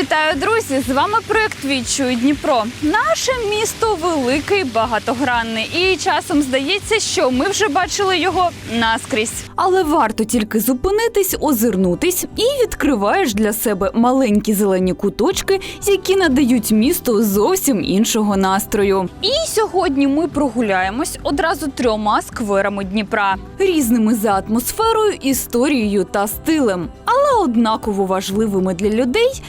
Вітаю, друзі! З вами проект Відчуй Дніпро. Наше місто велике і багатогранне, і часом здається, що ми вже бачили його наскрізь. Але варто тільки зупинитись, озирнутись, і відкриваєш для себе маленькі зелені куточки, які надають місту зовсім іншого настрою. І сьогодні ми прогуляємось одразу трьома скверами Дніпра, різними за атмосферою, історією та стилем, але однаково важливими для людей,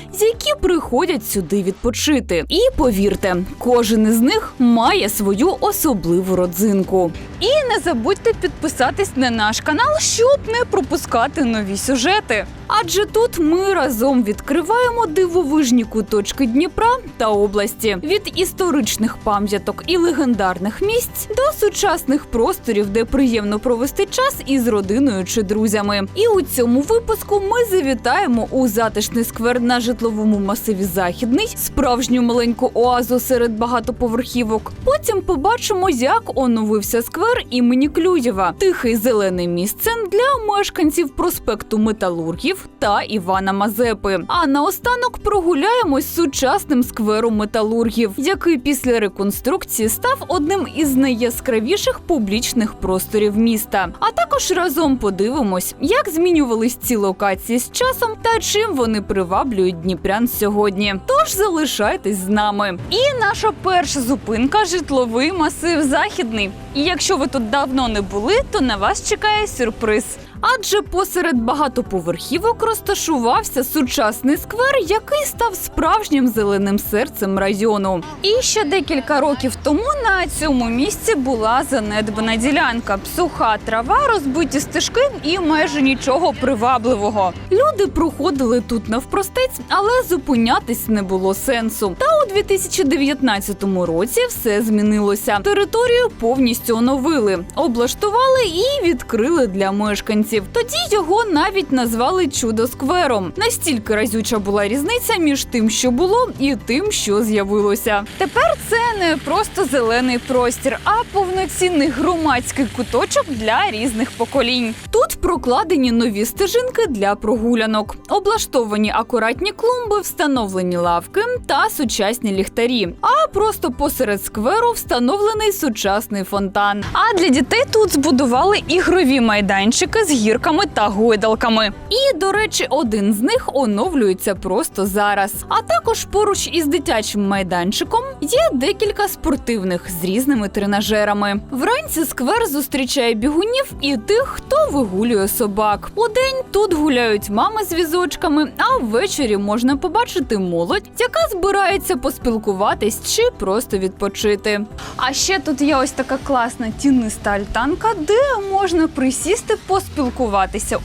які приходять сюди відпочити. І повірте, кожен із них має свою особливу родзинку. І не забудьте підписатись на наш канал, щоб не пропускати нові сюжети. Адже тут ми разом відкриваємо дивовижні куточки Дніпра та області від історичних пам'яток і легендарних місць до сучасних просторів, де приємно провести час із родиною чи друзями. І у цьому випуску ми завітаємо у затишний сквер на житловому масиві Західний, справжню маленьку оазу серед багатоповерхівок. Потім побачимо, як оновився сквер імені Клюєва, тихий зелений місце для мешканців проспекту Металургів та Івана Мазепи. А наостанок прогуляємось сучасним сквером металургів, який після реконструкції став одним із найяскравіших публічних просторів міста. А також разом подивимось, як змінювались ці локації з часом та чим вони приваблюють дніпрян сьогодні. Тож залишайтесь з нами. І наша перша зупинка житловий масив західний. І якщо ви тут давно не були, то на вас чекає сюрприз. Адже посеред багатоповерхівок розташувався сучасний сквер, який став справжнім зеленим серцем району. І ще декілька років тому на цьому місці була занедбана ділянка, суха трава, розбиті стежки і майже нічого привабливого. Люди проходили тут навпростець, але зупинятись не було сенсу. Та у 2019 році все змінилося. Територію повністю оновили, облаштували і відкрили для мешканців. Тоді його навіть назвали чудо сквером. Настільки разюча була різниця між тим, що було, і тим, що з'явилося. Тепер це не просто зелений простір, а повноцінний громадський куточок для різних поколінь. Тут прокладені нові стежинки для прогулянок, облаштовані акуратні клумби, встановлені лавки та сучасні ліхтарі. А просто посеред скверу встановлений сучасний фонтан. А для дітей тут збудували ігрові майданчики з гірками та гойдалками. І, до речі, один з них оновлюється просто зараз. А також поруч із дитячим майданчиком є декілька спортивних з різними тренажерами. Вранці сквер зустрічає бігунів і тих, хто вигулює собак. Удень тут гуляють мами з візочками, а ввечері можна побачити молодь, яка збирається поспілкуватись чи просто відпочити. А ще тут є ось така класна тіниста альтанка, де можна присісти, поспілкуватися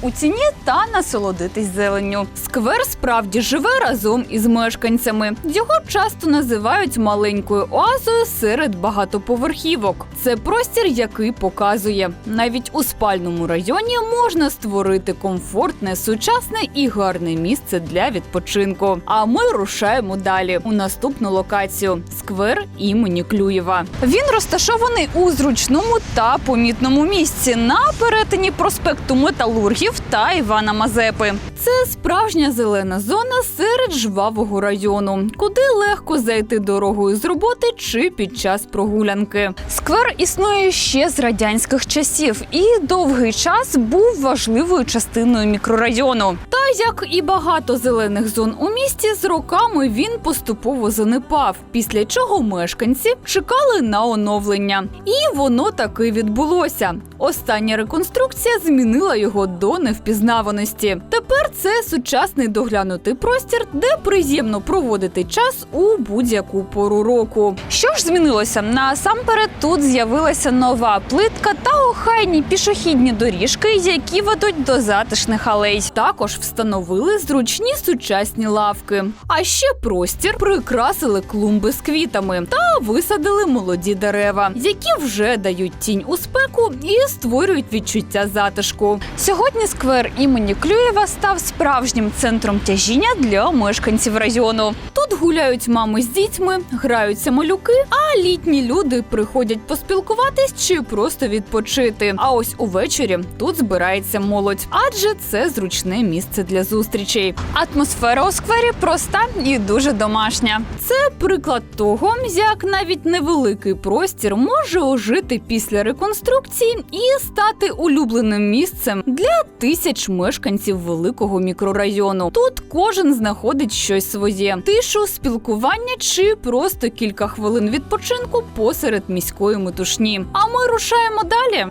у ціні та насолодитись зеленню. Сквер справді живе разом із мешканцями. Його часто називають маленькою оазою серед багатоповерхівок. Це простір, який показує, навіть у спальному районі можна створити комфортне, сучасне і гарне місце для відпочинку. А ми рушаємо далі у наступну локацію сквер імені Клюєва. Він розташований у зручному та помітному місці на перетині проспекту Металургів та Івана Мазепи. Це справжня зелена зона серед жвавого району, куди легко зайти дорогою з роботи чи під час прогулянки. Сквер існує ще з радянських часів і довгий час був важливою частиною мікрорайону. Та як і багато зелених зон у місті, з роками він поступово занепав, після чого мешканці чекали на оновлення. І воно таки відбулося. Остання реконструкція змінила його до невпізнаваності. Тепер це сучасний доглянутий простір, де приємно проводити час у будь-яку пору року. Що ж змінилося? Насамперед тут з'явилася нова плитка та охайні пішохідні доріжки, які ведуть до затишних алей. Також встановили зручні сучасні лавки. А ще простір прикрасили клумби з квітами та висадили молоді дерева, які вже дають тінь у спеку і створюють відчуття затишку. Сьогодні сквер імені Клюєва став справжнім центром тяжіння для мешканців району. Тут гуляють мами з дітьми, граються малюки, а літні люди приходять поспілкуватись чи просто відпочити. А ось увечері тут збирається молодь, адже це зручне місце для зустрічей. Атмосфера у сквері проста і дуже домашня. Це приклад того, як навіть невеликий простір може ожити після реконструкції і стати улюбленим місцем для тисяч мешканців великого мікрорайону. Тут кожен знаходить щось своє: тишу, спілкування чи просто кілька хвилин відпочинку посеред міської метушні. А ми рушаємо далі.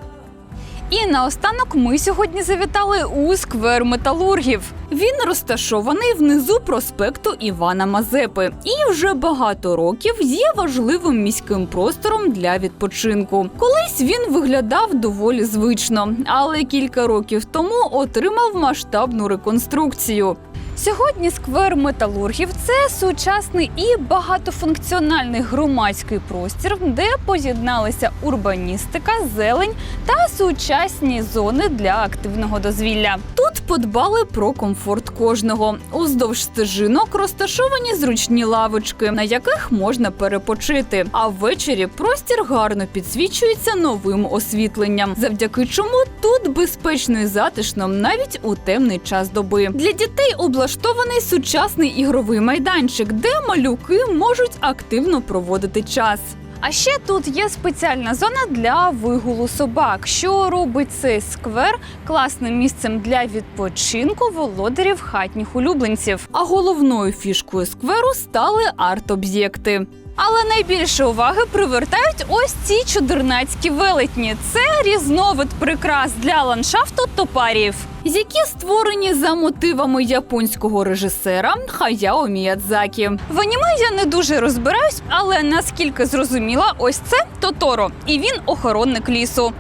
І наостанок ми сьогодні завітали у сквер металургів. Він розташований внизу проспекту Івана Мазепи і вже багато років є важливим міським простором для відпочинку. Колись він виглядав доволі звично, але кілька років тому отримав масштабну реконструкцію. Сьогодні сквер металургів це сучасний і багатофункціональний громадський простір, де поєдналися урбаністика, зелень та сучасні зони для активного дозвілля. Тут подбали про комфорт кожного. Уздовж стежинок розташовані зручні лавочки, на яких можна перепочити. А ввечері простір гарно підсвічується новим освітленням, завдяки чому тут безпечно і затишно навіть у темний час доби. Для дітей облаштований сучасний ігровий майданчик, де малюки можуть активно проводити час. А ще тут є спеціальна зона для вигулу собак, що робить цей сквер класним місцем для відпочинку володарів хатніх улюбленців. А головною фішкою скверу стали арт-об'єкти. Але найбільше уваги привертають ось ці чудернацькі велетні. Це різновид прикрас для ландшафту топарів, які створені за мотивами японського режисера Хаяо Міядзакі. В аніме я не дуже розбираюсь, але наскільки зрозуміла, ось це Тоторо, і він охоронник лісу.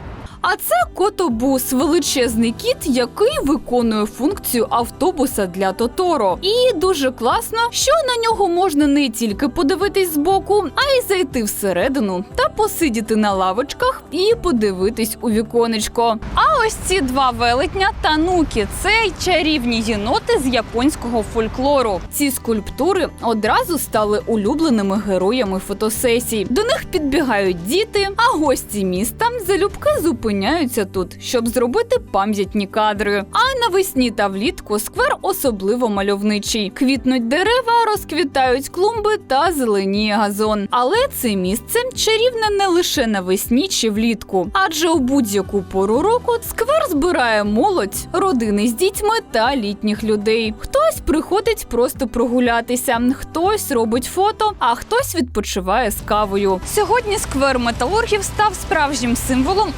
А це котобус, величезний кіт, який виконує функцію автобуса для Тоторо. І дуже класно, що на нього можна не тільки подивитись збоку, а й зайти всередину та посидіти на лавочках і подивитись у віконечко. А ось ці два велетня тануки це чарівні єноти з японського фольклору. Ці скульптури одразу стали улюбленими героями фотосесій. До них підбігають діти, а гості міста залюбки зупиняються тут, щоб зробити пам'ятні кадри. А навесні та влітку сквер особливо мальовничий. Квітнуть дерева, розквітають клумби та зеленіє газон. Але це місце чарівне не лише навесні чи влітку, адже у будь-яку пору року сквер збирає молодь, родини з дітьми та літніх людей. Хтось приходить просто прогулятися, хтось робить фото, а хтось відпочиває з кавою. Сьогодні сквер металургів став справжнім символом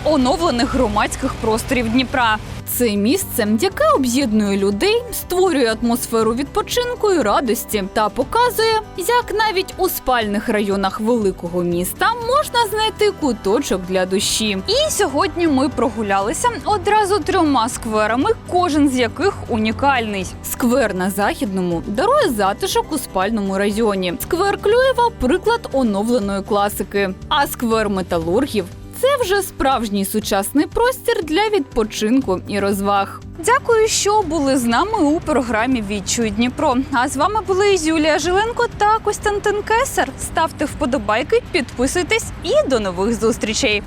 оновлених громадських просторів Дніпра. Це місце, яке об'єднує людей, створює атмосферу відпочинку і радості та показує, як навіть у спальних районах великого міста можна знайти куточок для душі. І сьогодні ми прогулялися одразу трьома скверами, кожен з яких унікальний. Сквер на західному дарує затишок у спальному районі. Сквер Клюєва приклад оновленої класики. А сквер металургів це вже справжній сучасний простір для відпочинку і розваг. Дякую, що були з нами у програмі Відчуй Дніпро. А з вами були Юлія Жиленко та Костянтин Кесар. Ставте вподобайки, підписуйтесь і до нових зустрічей.